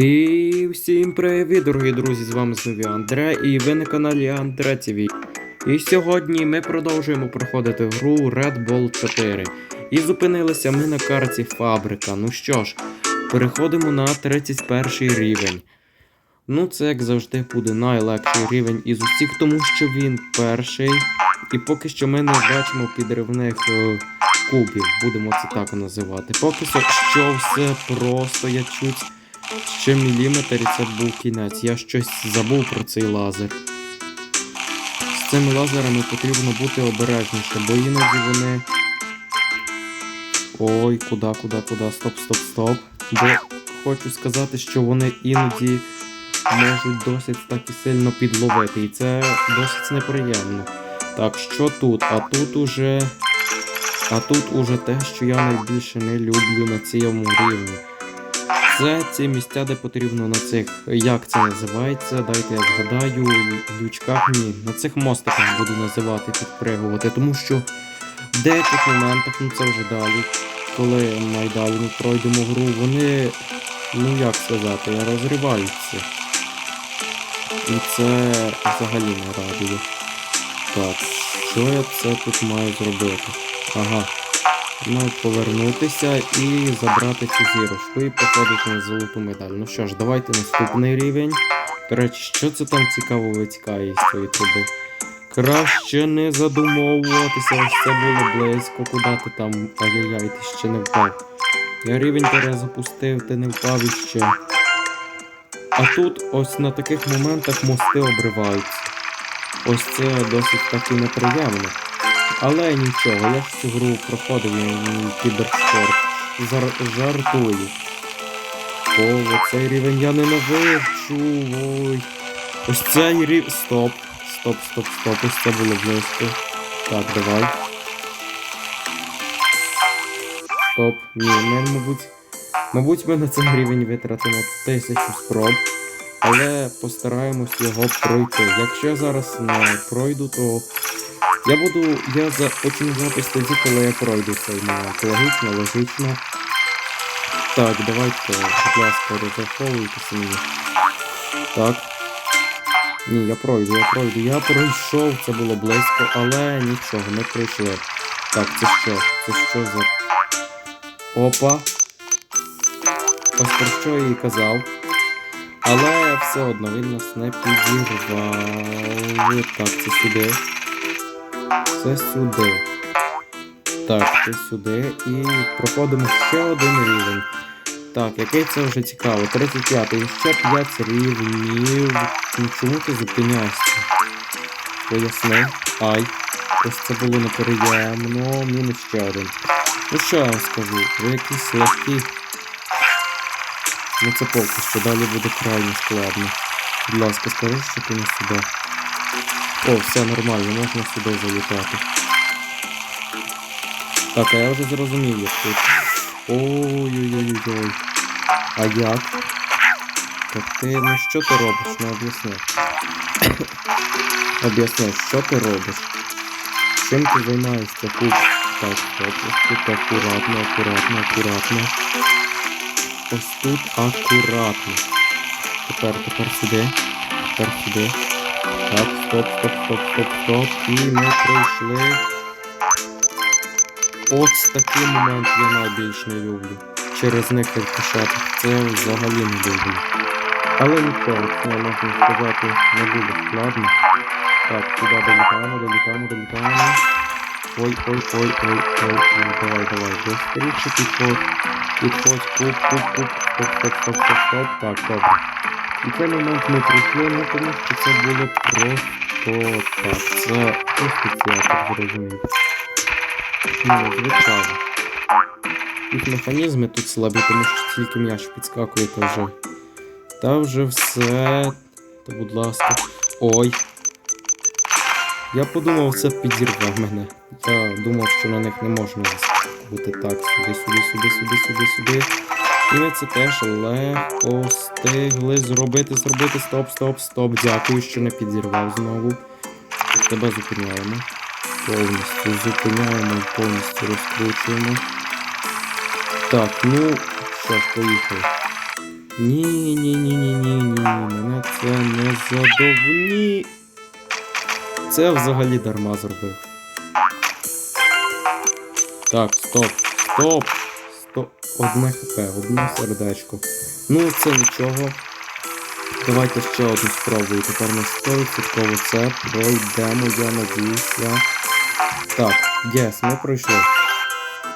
І всім привіт, дорогі друзі! З вами знову Андре, і ви на каналі Андре ТВ. І сьогодні ми продовжуємо проходити гру Red Bull 4. І зупинилися ми на карті Фабрика. Ну що ж, переходимо на 31 рівень. Ну, це як завжди буде найлегший рівень із усіх, тому що він перший. І поки що ми не бачимо підривних е, кубів, будемо це так називати. Поки що все просто, я чуть ще міліметр і це був кінець. Я щось забув про цей лазер. З цими лазерами потрібно бути обережніше, бо іноді вони. Ой, куди, куди, куди, стоп, стоп, стоп. Бо хочу сказати, що вони іноді можуть досить так і сильно підловити. І це досить неприємно. Так, що тут? А тут уже. А тут уже те, що я найбільше не люблю на цьому рівні. Це ці місця, де потрібно на цих. Як це називається? Дайте я згадаю. Лючках ні. На цих мостиках буду називати підпригувати, тому що в деяких моментах, ну це вже далі, коли найдалі ми пройдемо гру, вони, ну як сказати, розриваються. І це взагалі не радує. Так, що я це тут маю зробити? Ага. Маю повернутися і забрати цю зірочку і походити на золоту медаль. Ну що ж, давайте наступний рівень. До речі, що це там цікаво витікає із цієї труби? Краще не задумовуватися, ось це було близько, куди ти там. Ай-яй-яй, ти ще не впав. Я рівень перезапустив, ти не впав іще. А тут ось на таких моментах мости обриваються. Ось це досить таки неприємно. Але нічого, я ж цю гру проходив і кіберспорт. Зар... Жартую. О, цей рівень я ненавиджу. Ой. Ось цей рівень. Стоп. Стоп, стоп, стоп. Ось це було близько. Так, давай. Стоп. Ні, ми, мабуть. Мабуть, ми на цей рівень витратимо тисячу спроб. Але постараємось його пройти. Якщо я зараз не пройду, то я буду. Я за почну запис тоді, коли я пройду цей момент. Логічно, логічно. Так, давайте, будь ласка, розраховуйтеся мені. Так. Ні, я пройду, я пройду. Я пройшов, це було близько, але нічого, не пройшли. Так, це що? Це що за. Опа. Ось про що я і казав. Але все одно він нас не підірвав. Так, це сюди. Це сюди. Так, це сюди. І проходимо ще один рівень. Так, який це вже цікаво. 35 і ще 5 рівнів. Чому ти зупиняєшся? Поясни. Ай. Ось це було неприємно. Мінус ще один. Ну що я вам скажу? Ви якісь легкі. Ну це поки що далі буде крайне складно. Будь ласка, скажи, що ти не сюди. О, все нормально, можна сюди залітати. Так, а я вже зрозумів, як тут. Ой-ой-ой-ой. А як? Так ти, ну що ти робиш? Ну об'ясни. об'ясни, що ти робиш? Чим ти займаєшся тут? Так, стоп, ось тут акуратно, акуратно, акуратно. Ось тут акуратно. Тепер, тепер сюди. Тепер сюди. Так, стоп, стоп, стоп, стоп, стоп. І ми пройшли. От такий момент я найбільш не люблю. Через них рикошети. Це взагалі не люблю. Але нічого, це можна сказати не буде складно. Так, сюди долітаємо, долітаємо, долітаємо. Ой, ой, ой, ой, ой, ой, давай, давай, быстріше підходь. Підходь, куп, куп, куп, стоп, стоп, стоп, стоп, стоп. Так, добре. І цей момент ми пройшли, ну тому що це було просто так. Це просто театр, зрозумів. Ну, звичайно. Їх механізми тут слабі, тому що тільки м'яч підскакує, та вже. Та вже все. Та будь ласка. Ой. Я подумав, це підірве мене. Я думав, що на них не можна бути так. Сюди, сюди, сюди, сюди, сюди, сюди. І це теж легко встигли зробити, зробити. Стоп, стоп, стоп. Дякую, що не підірвав знову. Тебе зупиняємо. Повністю зупиняємо повністю розкручуємо. Так, ну що ж, поїхали. Ні, ні, ні, ні, ні, ні. Мене це не задовні. Це взагалі дарма зробив. Так, стоп, стоп. Одне хп, одне сердечко. Ну, це нічого. Давайте ще одну спробую. Тепер на 100% це пройдемо, я надіюся. Так, єс, ми пройшли.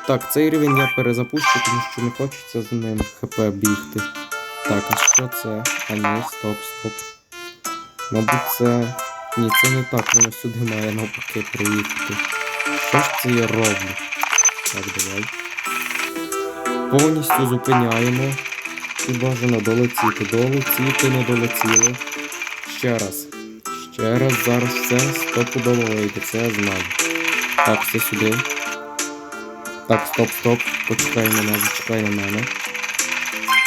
Так, цей рівень я перезапущу, тому що не хочеться з ним хп бігти. Так, а що це? А ні, стоп, стоп. Мабуть, це. Ні, це не так, воно сюди має навпаки приїхати. Що ж це я роблю? Так, давай. Повністю зупиняємо. І бажано долетіти. Долетіти, не долетіло. Ще раз. Ще раз, зараз все стопудово вийде, це я знаю. Так, все сюди. Так, стоп, стоп. Почекай мене, зачекай на мене.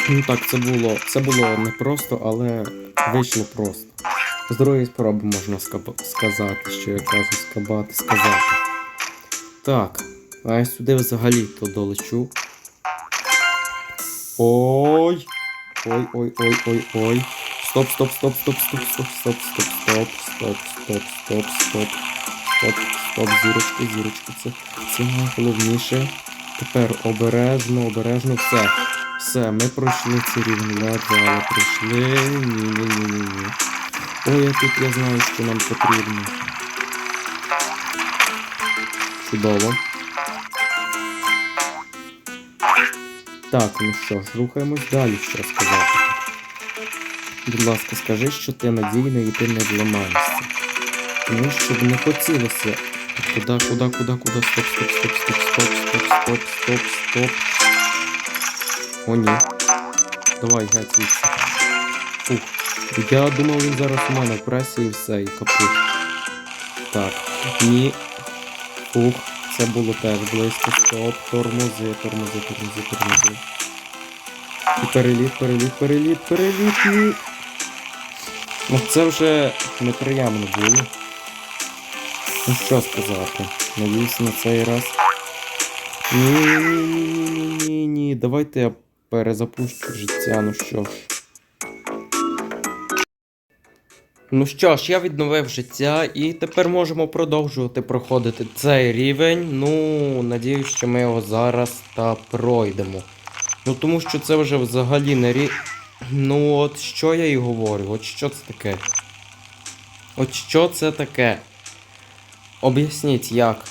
Ну так, це було. Це було непросто, але вийшло просто. З другої спроби можна сказати, що я кажу скабати, сказати. Так, а я сюди взагалі то долечу. Ой. Ой, ой, ой, ой, ой. Стоп, стоп, стоп, стоп, стоп, стоп, стоп, стоп, стоп, стоп, стоп, стоп, стоп. Стоп, стоп, зірочки, зірочки. Це, це найголовніше. Тепер обережно, обережно, все. Все, ми пройшли цей рівень ледве, але пройшли. Ні, ні, ні, ні, ні. Ой, а тут я знаю, що нам потрібно. Чудово. Так, ну що ж, рухаємось далі, що сказати. Будь ласка, скажи, що ти надійний і ти не зламаєшся. Тому щоб не хотілося. Куда, куда, куда, куда? Стоп, стоп, стоп, стоп, стоп, стоп, стоп, стоп, стоп. О, ні. Давай, геть звідси. Фух. Я думав, він зараз у мене в пресі і все, і капут. Так. Ні. Фух. Це було теж близько. Стоп. Тормози, тормози, тормози, тормози. І переліт, переліт, переліт, переліт, ні. Ну це вже неприємно було. Ну що сказати? Надіюсь на цей раз. Ні, ні, ні, ні, ні, ні. Давайте я перезапущу життя, ну що ж. Ну що ж, я відновив життя і тепер можемо продовжувати проходити цей рівень. Ну, надіюсь, що ми його зараз та пройдемо. Ну тому що це вже взагалі не рі. Ну от що я і говорю, от що це таке? От що це таке? Об'ясніть як.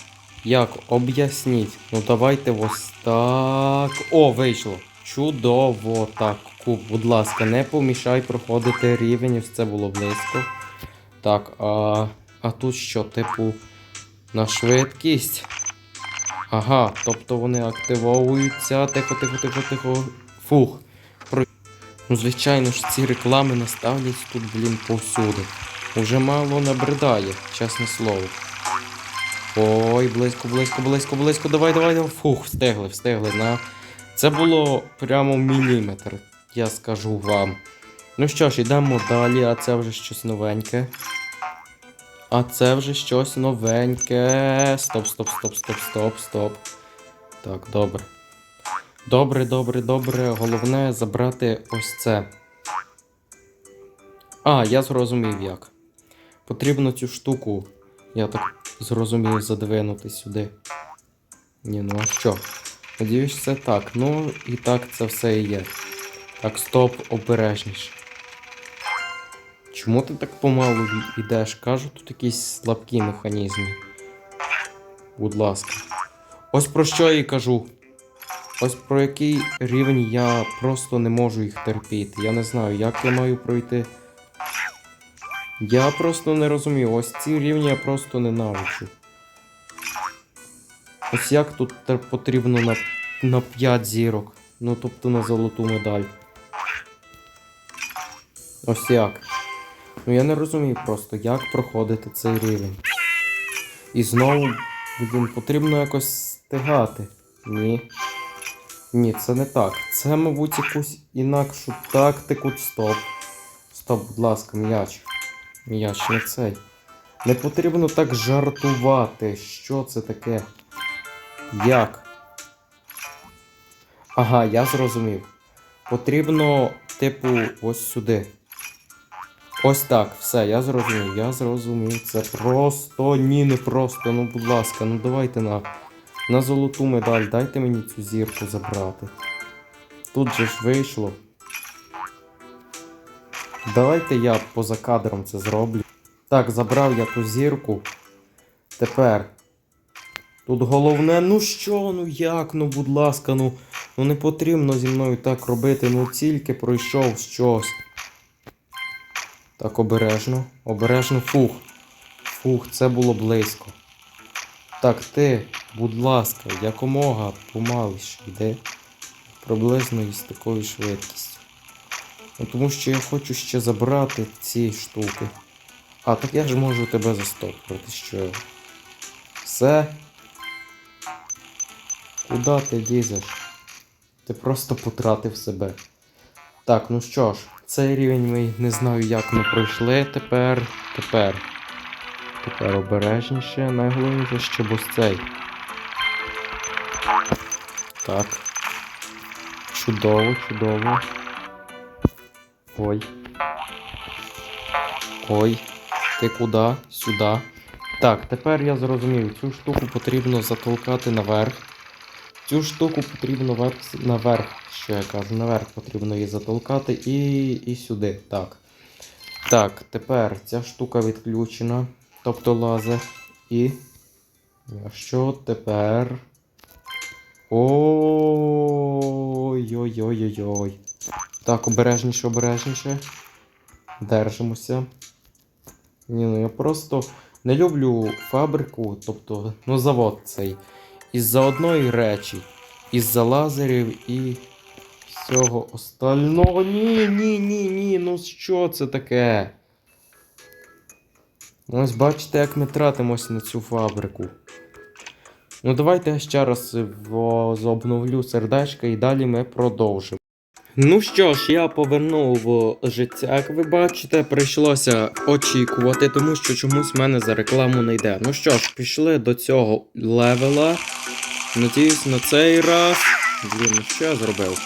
Як? Об'ясніть. Ну давайте ось так. О, вийшло. Чудово. Так, куб, будь ласка, не помішай проходити рівень, ось це було близько. Так, а, а тут що, типу, на швидкість? Ага, тобто вони активовуються. Тихо, тихо, тихо, тихо. Фух. Про... Ну, звичайно ж, ці реклами наставлять тут, блін, повсюди. Уже мало набридає, чесне слово. Ой, близько, близько, близько, близько. Давай, давай, давай. Фух, встигли, встигли. На... Це було прямо міліметр, я скажу вам. Ну що ж, йдемо далі, а це вже щось новеньке. А це вже щось новеньке. Стоп, стоп, стоп, стоп, стоп, стоп. Так, добре. Добре, добре, добре. Головне забрати ось це. А, я зрозумів як. Потрібно цю штуку, я так зрозумів, задвинути сюди. Ні, ну а що? Надіюсь, це так. Ну і так це все і є. Так, стоп, обережніше. Чому ти так помалу йдеш? Кажу, тут якісь слабкі механізми. Будь ласка. Ось про що я кажу. Ось про який рівень я просто не можу їх терпіти. Я не знаю, як я маю пройти. Я просто не розумію. Ось ці рівні я просто ненавиджу. Ось як тут потрібно на, на 5 зірок. Ну, тобто на золоту медаль. Ось як. Ну я не розумію просто, як проходити цей рівень. І знову, блін, потрібно якось стигати. Ні. Ні, це не так. Це, мабуть, якусь інакшу тактику. Стоп. Стоп, будь ласка, м'яч. М'яч, не цей. Не потрібно так жартувати. Що це таке? Як? Ага, я зрозумів. Потрібно типу, ось сюди. Ось так, все, я зрозумів, я зрозумів. Це просто ні, не просто. Ну, будь ласка, ну давайте на, на золоту медаль, дайте мені цю зірку забрати. Тут же ж вийшло. Давайте я поза кадром це зроблю. Так, забрав я ту зірку. Тепер. Тут головне, ну що, ну як, ну будь ласка, ну, ну не потрібно зі мною так робити, ну тільки пройшов щось. Так, обережно, обережно, фух. Фух, це було близько. Так, ти, будь ласка, якомога помаліше йди. Приблизно із такою швидкістю. Ну, тому що я хочу ще забрати ці штуки. А, так я ж можу тебе застопити, що. Все. Куда ти лізеш? Ти просто потратив себе. Так, ну що ж, цей рівень ми не знаю, як ми пройшли тепер. Тепер. Тепер обережніше. Найголовніше, щоб ось цей. Так. Чудово, чудово. Ой. Ой. Ти куди? Сюди. Так, тепер я зрозумів, цю штуку потрібно затолкати наверх. Цю штуку потрібно верх, наверх, що я кажу, наверх потрібно її затолкати і, і сюди. Так. Так, тепер ця штука відключена, тобто лазер. І. Що тепер? Ой-ой-ой-ой-ой. Так, обережніше, обережніше. Держимося. Ні, ну я просто не люблю фабрику, тобто, ну завод цей. Із-за одної речі. Із-за лазерів і всього остального. Ні, ні, ні, ні. Ну що це таке? Ну, Ось бачите, як ми тратимося на цю фабрику. Ну, давайте я ще раз во- обновлю сердечко і далі ми продовжимо. Ну що ж, я повернув життя, як ви бачите, прийшлося очікувати, тому що чомусь в мене за рекламу не йде. Ну що ж, пішли до цього левела. Надіюсь, на цей раз. Блін, ну що я зробив?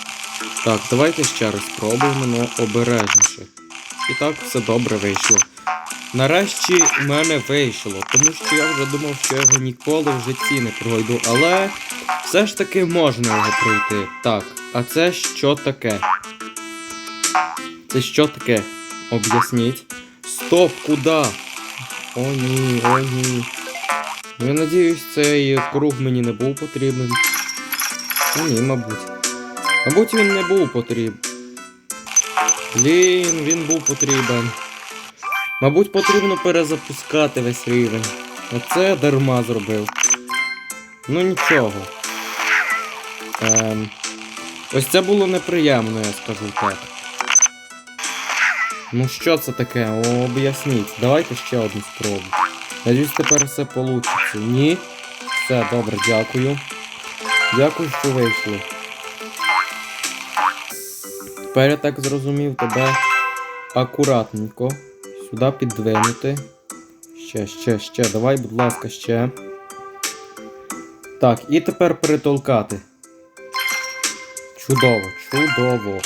Так, давайте ще раз спробуємо, але обережніше. І так все добре вийшло. Нарешті в мене вийшло, тому що я вже думав, що його ніколи в житті не пройду, але все ж таки можна його пройти. Так, а це що таке? Це що таке? Об'ясніть. Стоп, куди? О ні, о ні. Ну, Я надіюсь, цей круг мені не був потрібен. А ні, мабуть. Мабуть, він не був потрібен. Блін, він був потрібен. Мабуть, потрібно перезапускати весь рівень. Оце я дарма зробив. Ну нічого. Ем, ось це було неприємно, я скажу так. Ну що це таке? Об'ясніть. Давайте ще одну спробу. Надіюсь, тепер все вийде. Ні. Все, добре, дякую. Дякую, що вийшло. Тепер я так зрозумів тебе акуратненько. Сюди піддвинути. Ще, ще, ще. Давай, будь ласка, ще. Так, і тепер перетолкати. Чудово, чудово.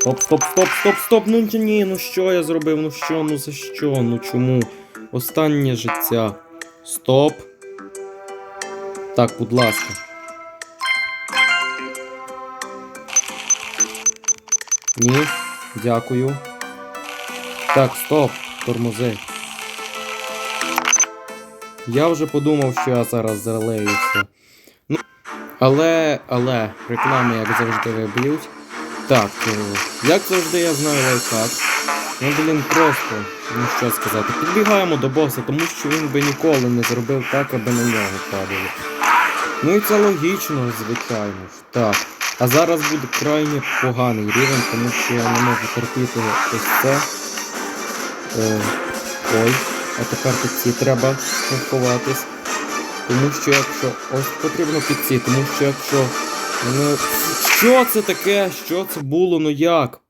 Стоп, стоп, стоп, стоп, стоп. Ну ні, ну що я зробив? Ну що, ну за що? Ну чому? Останнє життя. Стоп. Так, будь ласка. Ні, дякую. Так, стоп, тормози. Я вже подумав, що я зараз залеюся. Але, але, реклами, як завжди, виб'ють. Так, е, як завжди, я знаю лайфхак. Ну, блін, просто, ну що сказати, підбігаємо до боса, тому що він би ніколи не зробив так, аби на нього падало. Ну і це логічно, звичайно. Так. А зараз буде крайне поганий рівень, тому що я не можу терпіти ось це. Е, ой, а тепер під ці треба ховатись. Тому що якщо. Ось потрібно під ці, тому що якщо. Ну, що це таке? Що це було? Ну як?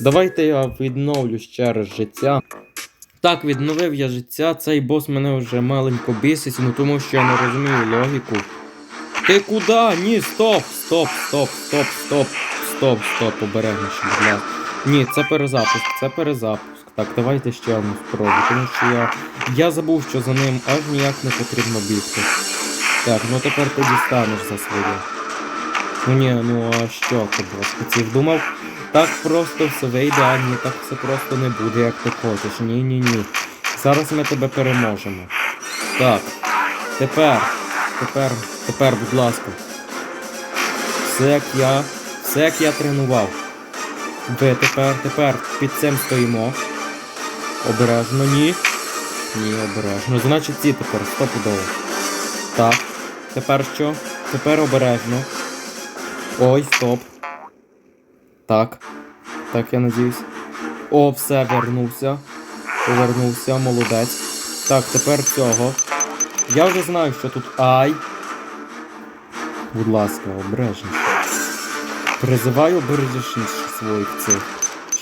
Давайте я відновлю ще раз життя. Так, відновив я життя. Цей бос мене вже маленько бісить, ну тому що я не розумію логіку. Ти куди? Ні, стоп, стоп, стоп, стоп, стоп, стоп, стоп, обережніше, ласка. Ні, це перезапуск, це перезапуск. Так, давайте ще одну спробу, тому що я. Я забув, що за ним аж ніяк не потрібно бігти. Так, ну тепер ти дістанеш за своє. Ну ні, ну а що ти бо думав? Так просто все вийде, а так все просто не буде, як ти хочеш. Ні, ні, ні. Зараз ми тебе переможемо. Так. Тепер, тепер, тепер, будь ласка. Все як я. Все як я тренував. Ви тепер, тепер під цим стоїмо. Обережно, ні. Ні, обережно. Значить ці тепер стопудово. Так. Тепер що? Тепер обережно. Ой, стоп. Так. Так, я надіюсь. О, все, вернувся. Повернувся, молодець. Так, тепер цього. Я вже знаю, що тут ай. Будь ласка, обережніше. Призиваю обережніше своїх цих.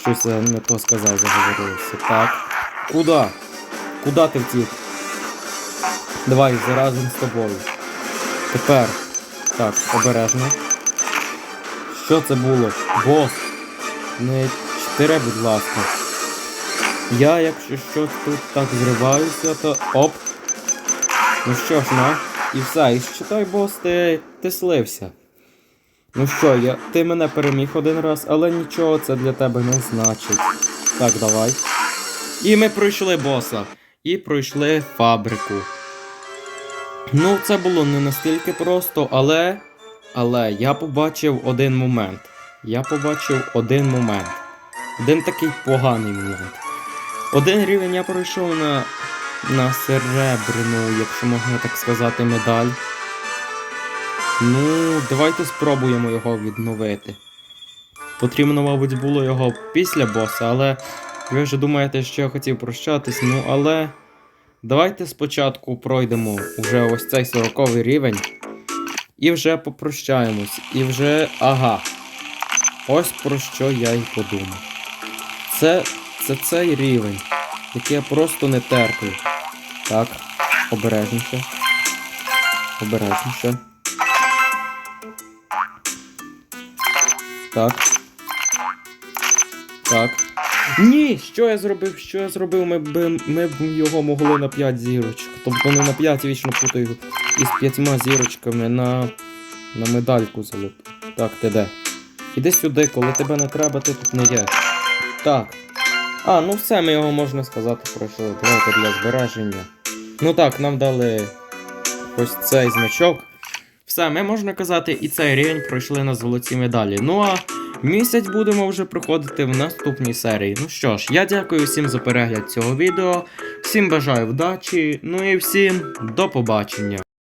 Щось я не то сказав, заговорився. Так. Куда? Куда ти втік? Давай, заразом з тобою. Тепер. Так, обережно. Що це було? Бос. Не чотири, будь ласка. Я, якщо щось тут так зриваюся, то оп. Ну що ж, на. І все, і считай, бос, ти, ти слився. Ну що, я, ти мене переміг один раз, але нічого це для тебе не значить. Так, давай. І ми пройшли боса. І пройшли фабрику. Ну, це було не настільки просто, але. Але я побачив один момент. Я побачив один момент. Один такий поганий момент. Один рівень я пройшов на, на серебряну, якщо можна так сказати, медаль. Ну, давайте спробуємо його відновити. Потрібно, мабуть, було його після боса, але ви вже думаєте, що я хотів прощатись, ну але. Давайте спочатку пройдемо уже ось цей 40 рівень. І вже попрощаємось. І вже. Ага. Ось про що я й подумав. Це. Це цей рівень, який я просто не терплю. Так, обережніше. Обережніше. Так. Так. Ні! Що я зробив? Що я зробив? Ми б ми б його могли на 5 зірочок. Тобто не на 5 вічно путаю із п'ятьма зірочками на. на медальку золоту. Так, ти де? Іди сюди, коли тебе не треба, ти тут не є. Так. А, ну все, ми його можна сказати пройшли. Давайте для збереження. Ну так, нам дали ось цей значок. Все, ми можна казати, і цей рівень пройшли на золоті медалі. Ну а місяць будемо вже проходити в наступній серії. Ну що ж, я дякую всім за перегляд цього відео. Всім бажаю вдачі. Ну і всім до побачення.